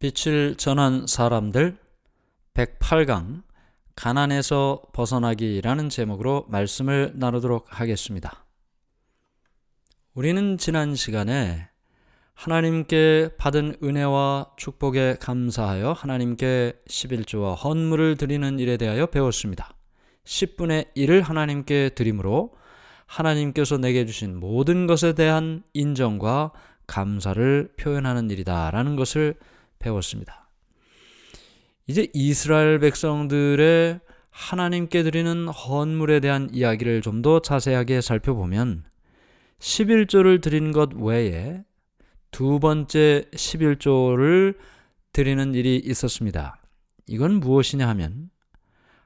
빛을 전한 사람들 108강 가난에서 벗어나기라는 제목으로 말씀을 나누도록 하겠습니다. 우리는 지난 시간에 하나님께 받은 은혜와 축복에 감사하여 하나님께 11조와 헌물을 드리는 일에 대하여 배웠습니다. 10분의 1을 하나님께 드림으로 하나님께서 내게 주신 모든 것에 대한 인정과 감사를 표현하는 일이다라는 것을 배웠습니다. 이제 이스라엘 백성들의 하나님께 드리는 헌물에 대한 이야기를 좀 더 자세하게 살펴보면 11조를 드린 것 외에 두 번째 11조를 드리는 일이 있었습니다. 이건 무엇이냐 하면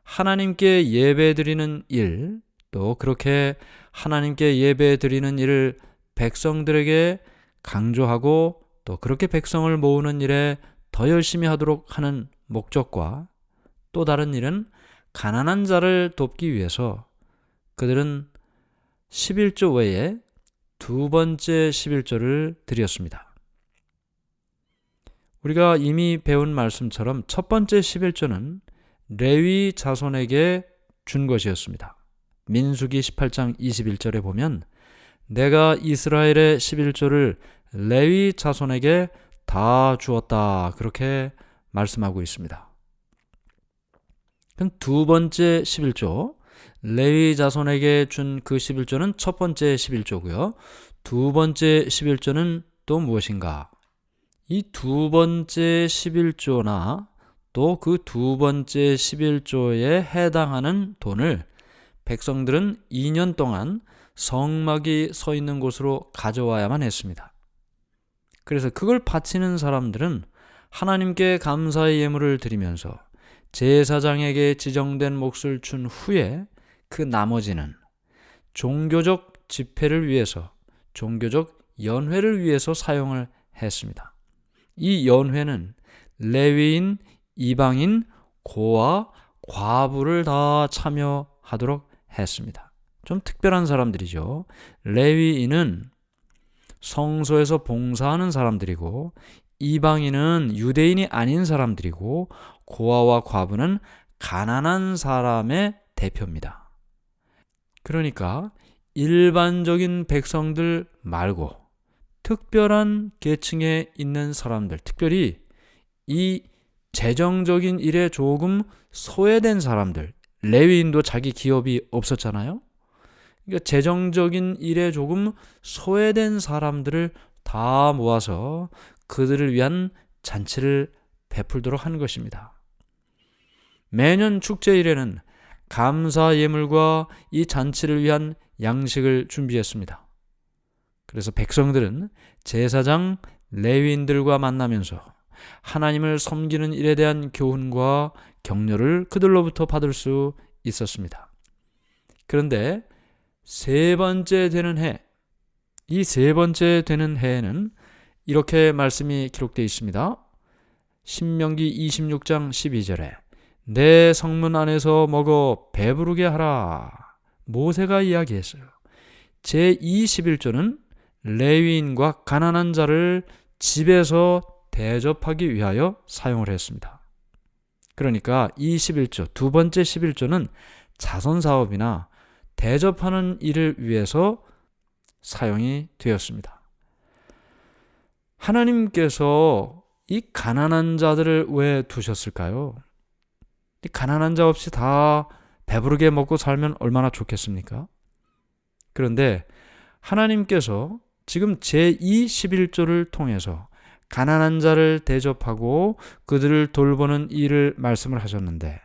하나님께 예배 드리는 일, 또 그렇게 하나님께 예배 드리는 일을 백성들에게 강조하고 또 그렇게 백성을 모으는 일에 더 열심히 하도록 하는 목적과 또 다른 일은 가난한 자를 돕기 위해서 그들은 11조 외에 두 번째 11조를 드렸습니다. 우리가 이미 배운 말씀처럼 첫 번째 11조는 레위 자손에게 준 것이었습니다. 민수기 18장 21절에 보면 내가 이스라엘의 11조를 레위 자손에게 다 주었다. 그렇게 말씀하고 있습니다. 그럼 두 번째 11조 레위 자손에게 준 그 11조는 첫 번째 11조고요. 두 번째 11조는 또 무엇인가? 이 두 번째 11조나 또 그 두 번째 11조에 해당하는 돈을 백성들은 2년 동안 성막이 서 있는 곳으로 가져와야만 했습니다. 그래서 그걸 바치는 사람들은 하나님께 감사의 예물을 드리면서 제사장에게 지정된 몫을 준 후에 그 나머지는 종교적 집회를 위해서 종교적 연회를 위해서 사용을 했습니다. 이 연회는 레위인, 이방인, 고아, 과부를 다 참여하도록 했습니다. 좀 특별한 사람들이죠. 레위인은 성소에서 봉사하는 사람들이고 이방인은 유대인이 아닌 사람들이고 고아와 과부는 가난한 사람의 대표입니다. 그러니까 일반적인 백성들 말고 특별한 계층에 있는 사람들, 특별히 이 재정적인 일에 조금 소외된 사람들, 레위인도 자기 기업이 없었잖아요. 그러니까 재정적인 일에 조금 소외된 사람들을 다 모아서 그들을 위한 잔치를 베풀도록 하는 것입니다. 매년 축제일에는 감사 예물과 이 잔치를 위한 양식을 준비했습니다. 그래서 백성들은 제사장 레위인들과 만나면서 하나님을 섬기는 일에 대한 교훈과 격려를 그들로부터 받을 수 있었습니다. 그런데 세 번째 되는 해, 이 세 번째 되는 해에는 이렇게 말씀이 기록되어 있습니다. 신명기 26장 12절에 내 성문 안에서 먹어 배부르게 하라. 모세가 이야기했어요. 제 21조는 레위인과 가난한 자를 집에서 대접하기 위하여 사용을 했습니다. 그러니까 21조, 두 번째 11조는 자선 사업이나 대접하는 일을 위해서 사용이 되었습니다. 하나님께서 이 가난한 자들을 왜 두셨을까요? 이 가난한 자 없이 다 배부르게 먹고 살면 얼마나 좋겠습니까? 그런데 하나님께서 지금 제2 11조를 통해서 가난한 자를 대접하고 그들을 돌보는 일을 말씀을 하셨는데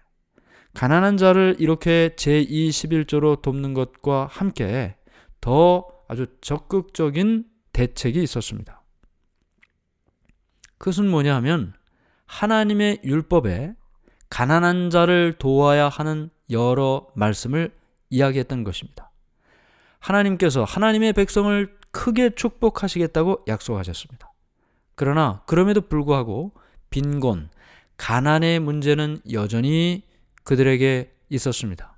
가난한 자를 이렇게 제2 11조로 돕는 것과 함께 더 아주 적극적인 대책이 있었습니다. 그것은 뭐냐 하면 하나님의 율법에 가난한 자를 도와야 하는 여러 말씀을 이야기했던 것입니다. 하나님께서 하나님의 백성을 크게 축복하시겠다고 약속하셨습니다. 그러나 그럼에도 불구하고 빈곤, 가난의 문제는 여전히 그들에게 있었습니다.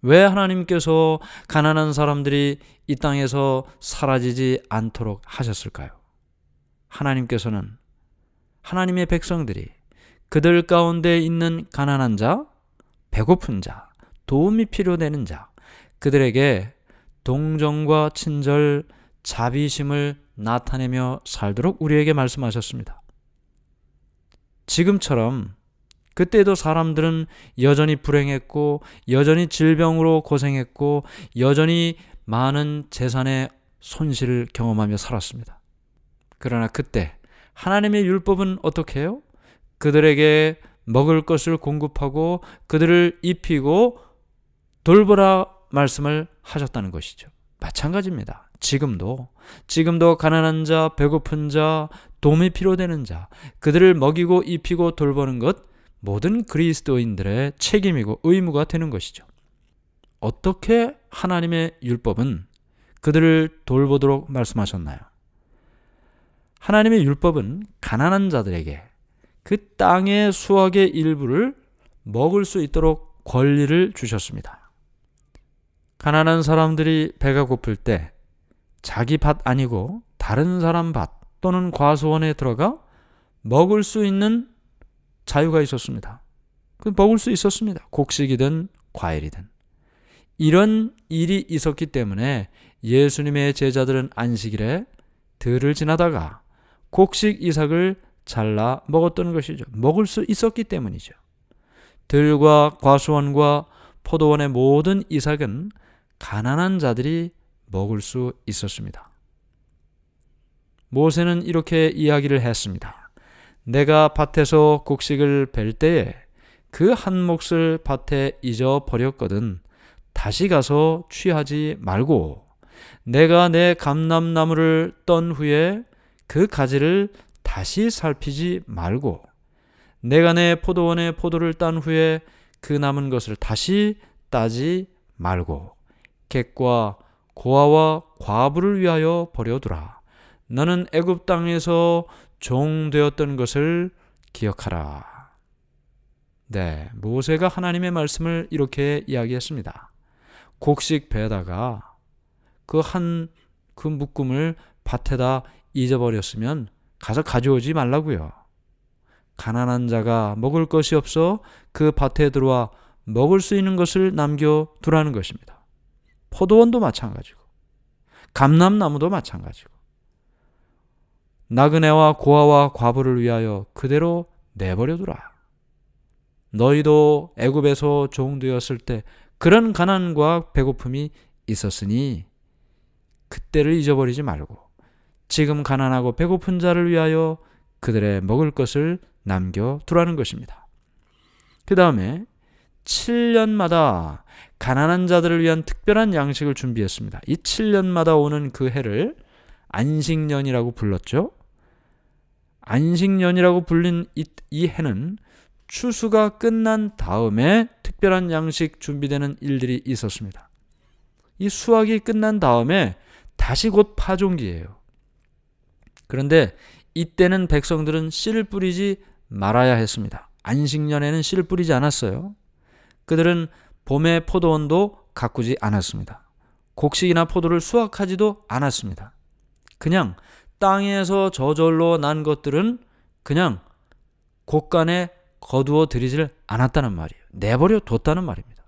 왜 하나님께서 가난한 사람들이 이 땅에서 사라지지 않도록 하셨을까요? 하나님께서는 하나님의 백성들이 그들 가운데 있는 가난한 자, 배고픈 자, 도움이 필요되는 자, 그들에게 동정과 친절, 자비심을 나타내며 살도록 우리에게 말씀하셨습니다. 지금처럼 그때도 사람들은 여전히 불행했고, 여전히 질병으로 고생했고, 여전히 많은 재산의 손실을 경험하며 살았습니다. 그러나 그때 하나님의 율법은 어떻게 해요? 그들에게 먹을 것을 공급하고 그들을 입히고 돌보라 말씀을 하셨다는 것이죠. 마찬가지입니다. 지금도 지금도 가난한 자, 배고픈 자, 도움이 필요되는 자, 그들을 먹이고 입히고 돌보는 것 모든 그리스도인들의 책임이고 의무가 되는 것이죠. 어떻게 하나님의 율법은 그들을 돌보도록 말씀하셨나요? 하나님의 율법은 가난한 자들에게 그 땅의 수확의 일부를 먹을 수 있도록 권리를 주셨습니다. 가난한 사람들이 배가 고플 때 자기 밭 아니고 다른 사람 밭 또는 과수원에 들어가 먹을 수 있는 자유가 있었습니다. 그 먹을 수 있었습니다. 곡식이든 과일이든. 이런 일이 있었기 때문에 예수님의 제자들은 안식일에 들을 지나다가 곡식 이삭을 잘라 먹었던 것이죠. 먹을 수 있었기 때문이죠. 들과 과수원과 포도원의 모든 이삭은 가난한 자들이 먹을 수 있었습니다. 모세는 이렇게 이야기를 했습니다. 내가 밭에서 곡식을 벨 때에 그 한 몫을 밭에 잊어버렸거든 다시 가서 취하지 말고 내가 내 감람나무를 떤 후에 그 가지를 다시 살피지 말고 내가 내 포도원의 포도를 딴 후에 그 남은 것을 다시 따지 말고 객과 고아와 과부를 위하여 버려두라. 너는 애굽 땅에서 종 되었던 것을 기억하라. 네, 모세가 하나님의 말씀을 이렇게 이야기했습니다. 곡식 배다가 그 한그 그 묶음을 밭에다 잊어버렸으면 가서 가져오지 말라고요. 가난한 자가 먹을 것이 없어 그 밭에 들어와 먹을 수 있는 것을 남겨 두라는 것입니다. 포도원도 마찬가지고, 감람나무도 마찬가지고, 나그네와 고아와 과부를 위하여 그대로 내버려 두라. 너희도 애굽에서 종되었을 때 그런 가난과 배고픔이 있었으니 그때를 잊어버리지 말고 지금 가난하고 배고픈 자를 위하여 그들의 먹을 것을 남겨 두라는 것입니다. 그 다음에 7년마다 가난한 자들을 위한 특별한 양식을 준비했습니다. 이 7년마다 오는 그 해를 안식년이라고 불렀죠. 안식년이라고 불린 이, 이 해는 추수가 끝난 다음에 특별한 양식 준비되는 일들이 있었습니다. 이 수확이 끝난 다음에 다시 곧 파종기예요. 그런데 이때는 백성들은 씨를 뿌리지 말아야 했습니다. 안식년에는 씨를 뿌리지 않았어요. 그들은 봄의 포도원도 가꾸지 않았습니다. 곡식이나 포도를 수확하지도 않았습니다. 그냥 땅에서 저절로 난 것들은 그냥 곳간에 거두어 들이질 않았다는 말이에요. 내버려 뒀다는 말입니다.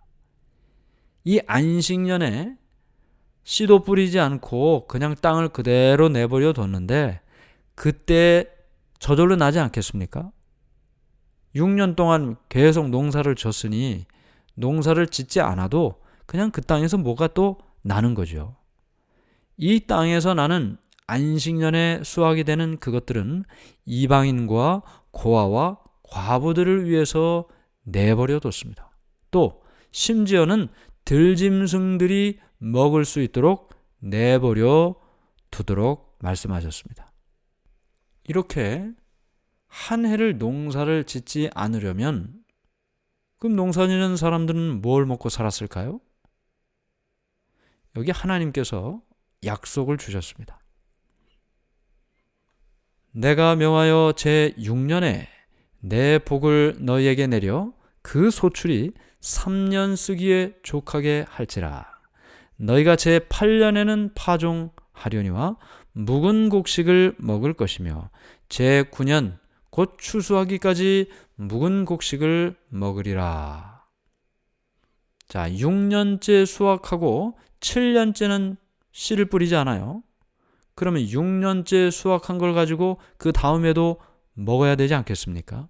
이 안식년에 씨도 뿌리지 않고 그냥 땅을 그대로 내버려 뒀는데 그때 저절로 나지 않겠습니까? 6년 동안 계속 농사를 졌으니 농사를 짓지 않아도 그냥 그 땅에서 뭐가 또 나는 거죠. 이 땅에서 나는 안식년에 수확이 되는 그것들은 이방인과 고아와 과부들을 위해서 내버려 뒀습니다. 또 심지어는 들짐승들이 먹을 수 있도록 내버려 두도록 말씀하셨습니다. 이렇게 한 해를 농사를 짓지 않으려면 그럼 농사 짓는 사람들은 뭘 먹고 살았을까요? 여기 하나님께서 약속을 주셨습니다. 내가 명하여 제 6년에 내 복을 너희에게 내려 그 소출이 3년 쓰기에 족하게 할지라. 너희가 제 8년에는 파종하려니와 묵은 곡식을 먹을 것이며 제 9년 곧 추수하기까지 묵은 곡식을 먹으리라. 자, 6년째 수확하고 7년째는 씨를 뿌리지 않아요. 그러면 6년째 수확한 걸 가지고 그 다음에도 먹어야 되지 않겠습니까?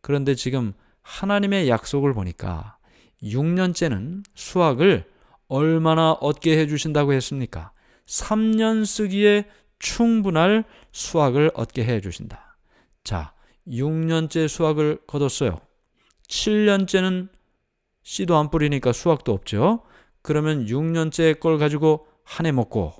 그런데 지금 하나님의 약속을 보니까 6년째는 수확을 얼마나 얻게 해주신다고 했습니까? 3년 쓰기에 충분할 수확을 얻게 해주신다. 자, 6년째 수확을 거뒀어요. 7년째는 씨도 안 뿌리니까 수확도 없죠. 그러면 6년째 걸 가지고 한 해 먹고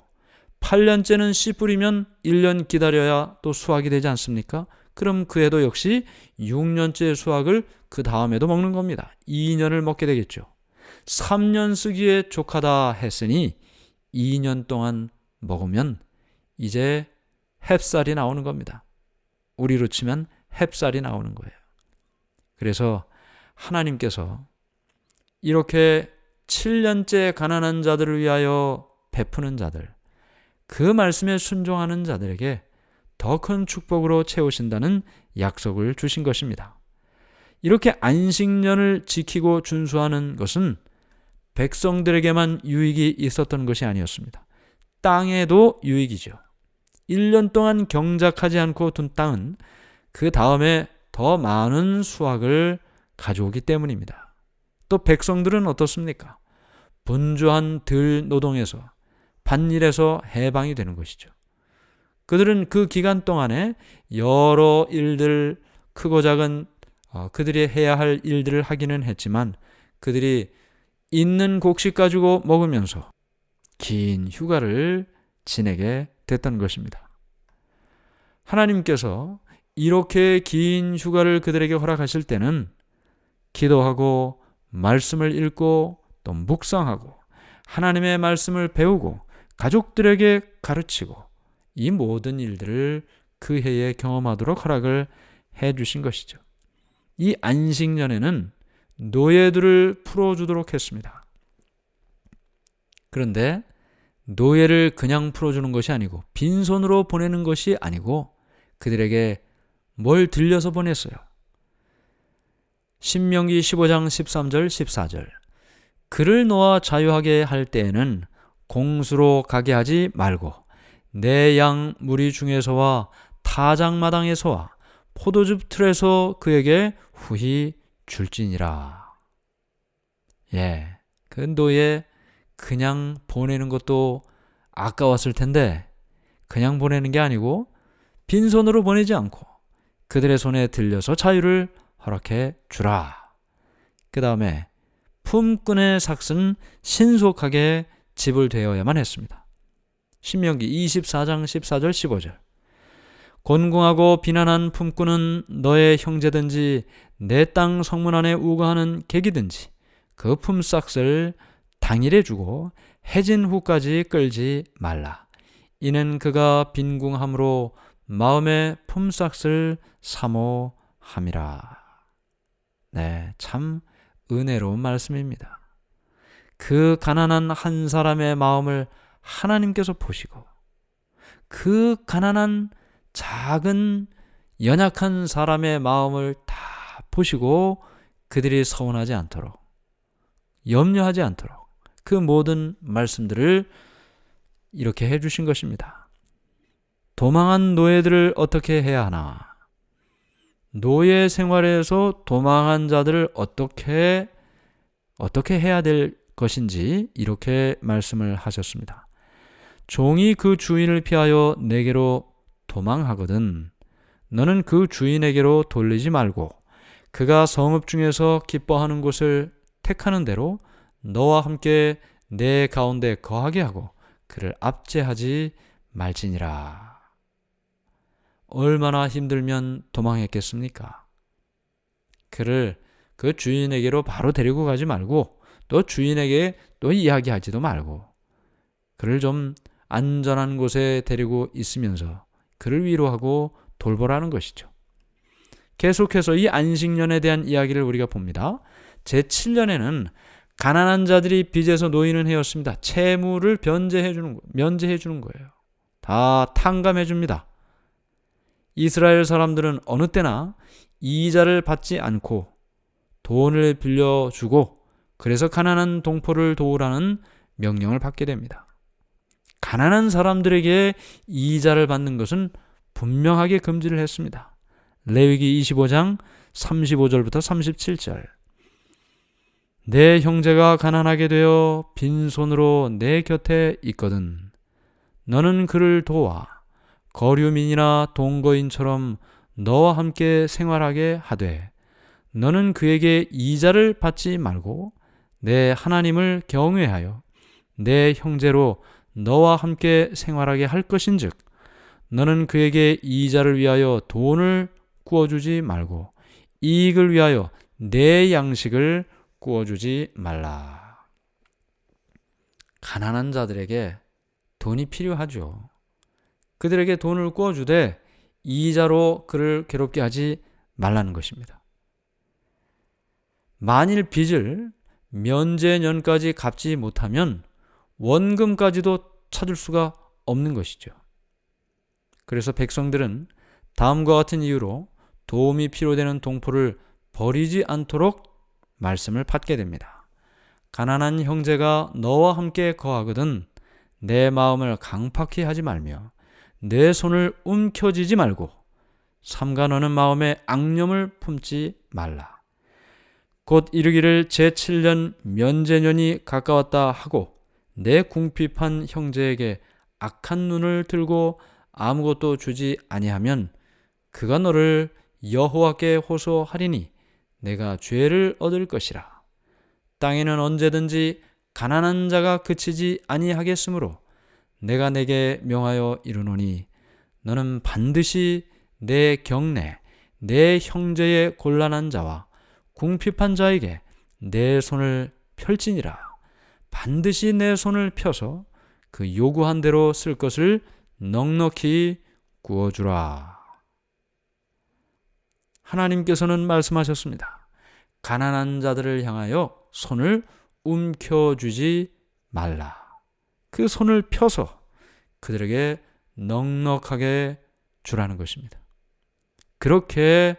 8년째는 씨 뿌리면 1년 기다려야 또 수확이 되지 않습니까? 그럼 그 해도 역시 6년째 수확을 그 다음에도 먹는 겁니다. 2년을 먹게 되겠죠. 3년 쓰기에 족하다 했으니 2년 동안 먹으면 이제 햅쌀이 나오는 겁니다. 우리로 치면 햅쌀이 나오는 거예요. 그래서 하나님께서 이렇게 7년째 가난한 자들을 위하여 베푸는 자들, 그 말씀에 순종하는 자들에게 더 큰 축복으로 채우신다는 약속을 주신 것입니다. 이렇게 안식년을 지키고 준수하는 것은 백성들에게만 유익이 있었던 것이 아니었습니다. 땅에도 유익이죠. 1년 동안 경작하지 않고 둔 땅은 그 다음에 더 많은 수확을 가져오기 때문입니다. 또 백성들은 어떻습니까? 분주한 들 노동에서 반일에서 해방이 되는 것이죠. 그들은 그 기간 동안에 여러 일들 크고 작은 어, 그들이 해야 할 일들을 하기는 했지만 그들이 있는 곡식 가지고 먹으면서 긴 휴가를 지내게 됐던 것입니다. 하나님께서 이렇게 긴 휴가를 그들에게 허락하실 때는 기도하고 말씀을 읽고 또 묵상하고 하나님의 말씀을 배우고 가족들에게 가르치고 이 모든 일들을 그 해에 경험하도록 허락을 해 주신 것이죠. 이 안식년에는 노예들을 풀어주도록 했습니다. 그런데 노예를 그냥 풀어주는 것이 아니고 빈손으로 보내는 것이 아니고 그들에게 뭘 들려서 보냈어요. 신명기 15장 13절 14절 그를 놓아 자유하게 할 때에는 공수로 가게 하지 말고 내 양 무리 중에서와 타작마당에서와 포도즙 틀에서 그에게 후히 줄지니라. 예, 그 노예 그냥 보내는 것도 아까웠을 텐데 그냥 보내는 게 아니고 빈손으로 보내지 않고 그들의 손에 들려서 자유를 허락해 주라. 그 다음에 품꾼의 삭은 신속하게 지불되어야만 했습니다. 신명기 24장 14절 15절 곤궁하고 비난한 품꾼은 너의 형제든지 내 땅 성문 안에 우거하는 객이든지 그 품삯을 당일에 주고 해진 후까지 끌지 말라. 이는 그가 빈궁함으로 마음의 품삯을 사모함이라. 네, 참 은혜로운 말씀입니다. 그 가난한 한 사람의 마음을 하나님께서 보시고 그 가난한 작은 연약한 사람의 마음을 다 보시고 그들이 서운하지 않도록 염려하지 않도록 그 모든 말씀들을 이렇게 해 주신 것입니다. 도망한 노예들을 어떻게 해야 하나? 노예 생활에서 도망한 자들을 어떻게 어떻게 해야 될 것인지 이렇게 말씀을 하셨습니다. 종이 그 주인을 피하여 내게로 도망하거든 너는 그 주인에게로 돌리지 말고 그가 성읍 중에서 기뻐하는 곳을 택하는 대로 너와 함께 내 가운데 거하게 하고 그를 압제하지 말지니라. 얼마나 힘들면 도망했겠습니까? 그를 그 주인에게로 바로 데리고 가지 말고 또 주인에게 또 이야기하지도 말고 그를 좀 안전한 곳에 데리고 있으면서 그를 위로하고 돌보라는 것이죠. 계속해서 이 안식년에 대한 이야기를 우리가 봅니다. 제7년에는 가난한 자들이 빚에서 노이는 해였습니다. 채무를 변제해 주는 면제해 주는 거예요. 다 탕감해 줍니다. 이스라엘 사람들은 어느 때나 이자를 받지 않고 돈을 빌려 주고 그래서 가난한 동포를 도우라는 명령을 받게 됩니다. 가난한 사람들에게 이자를 받는 것은 분명하게 금지를 했습니다. 레위기 25장 35절부터 37절. 내 형제가 가난하게 되어 빈손으로 내 곁에 있거든. 너는 그를 도와 거류민이나 동거인처럼 너와 함께 생활하게 하되 너는 그에게 이자를 받지 말고 내 하나님을 경외하여 내 형제로 너와 함께 생활하게 할 것인즉 너는 그에게 이자를 위하여 돈을 구워주지 말고 이익을 위하여 내 양식을 구워주지 말라. 가난한 자들에게 돈이 필요하죠. 그들에게 돈을 구워주되 이자로 그를 괴롭게 하지 말라는 것입니다. 만일 빚을 면제년까지 갚지 못하면 원금까지도 찾을 수가 없는 것이죠. 그래서 백성들은 다음과 같은 이유로 도움이 필요되는 동포를 버리지 않도록 말씀을 받게 됩니다. 가난한 형제가 너와 함께 거하거든 내 마음을 강팍히 하지 말며 내 손을 움켜쥐지 말고 삼가 너는 마음에 악념을 품지 말라. 곧 이르기를 제7년 면제년이 가까웠다 하고 내 궁핍한 형제에게 악한 눈을 들고 아무것도 주지 아니하면 그가 너를 여호와께 호소하리니 내가 죄를 얻을 것이라. 땅에는 언제든지 가난한 자가 그치지 아니하겠으므로 내가 내게 명하여 이르노니 너는 반드시 내 경내 내 형제의 곤란한 자와 궁핍한 자에게 내 손을 펼지니라 반드시 내 손을 펴서 그 요구한 대로 쓸 것을 넉넉히 구워주라. 하나님께서는 말씀하셨습니다. 가난한 자들을 향하여 손을 움켜주지 말라. 그 손을 펴서 그들에게 넉넉하게 주라는 것입니다. 그렇게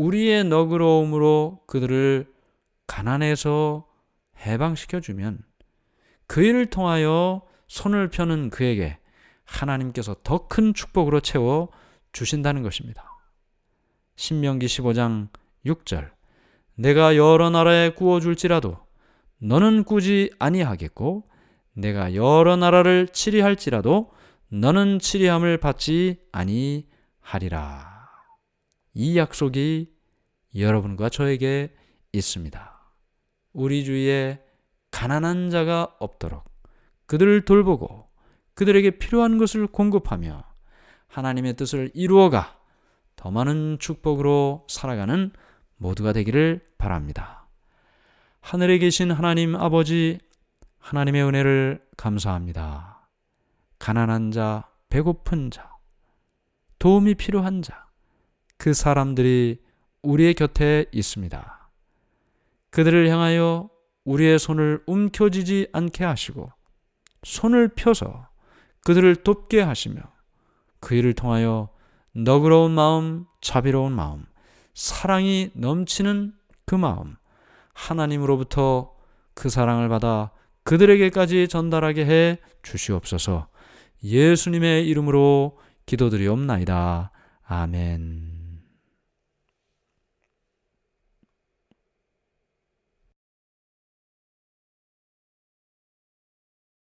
우리의 너그러움으로 그들을 가난에서 해방시켜 주면 그 일을 통하여 손을 펴는 그에게 하나님께서 더 큰 축복으로 채워 주신다는 것입니다. 신명기 15장 6절 내가 여러 나라에 구워 줄지라도 너는 꾸지 아니하겠고 내가 여러 나라를 치리할지라도 너는 치리함을 받지 아니하리라. 이 약속이 여러분과 저에게 있습니다. 우리 주위에 가난한 자가 없도록 그들을 돌보고 그들에게 필요한 것을 공급하며 하나님의 뜻을 이루어가 더 많은 축복으로 살아가는 모두가 되기를 바랍니다. 하늘에 계신 하나님 아버지, 하나님의 은혜를 감사합니다. 가난한 자, 배고픈 자, 도움이 필요한 자, 그 사람들이 우리의 곁에 있습니다. 그들을 향하여 우리의 손을 움켜쥐지 않게 하시고 손을 펴서 그들을 돕게 하시며 그 일을 통하여 너그러운 마음, 자비로운 마음, 사랑이 넘치는 그 마음, 하나님으로부터 그 사랑을 받아 그들에게까지 전달하게 해 주시옵소서 예수님의 이름으로 기도드리옵나이다. 아멘.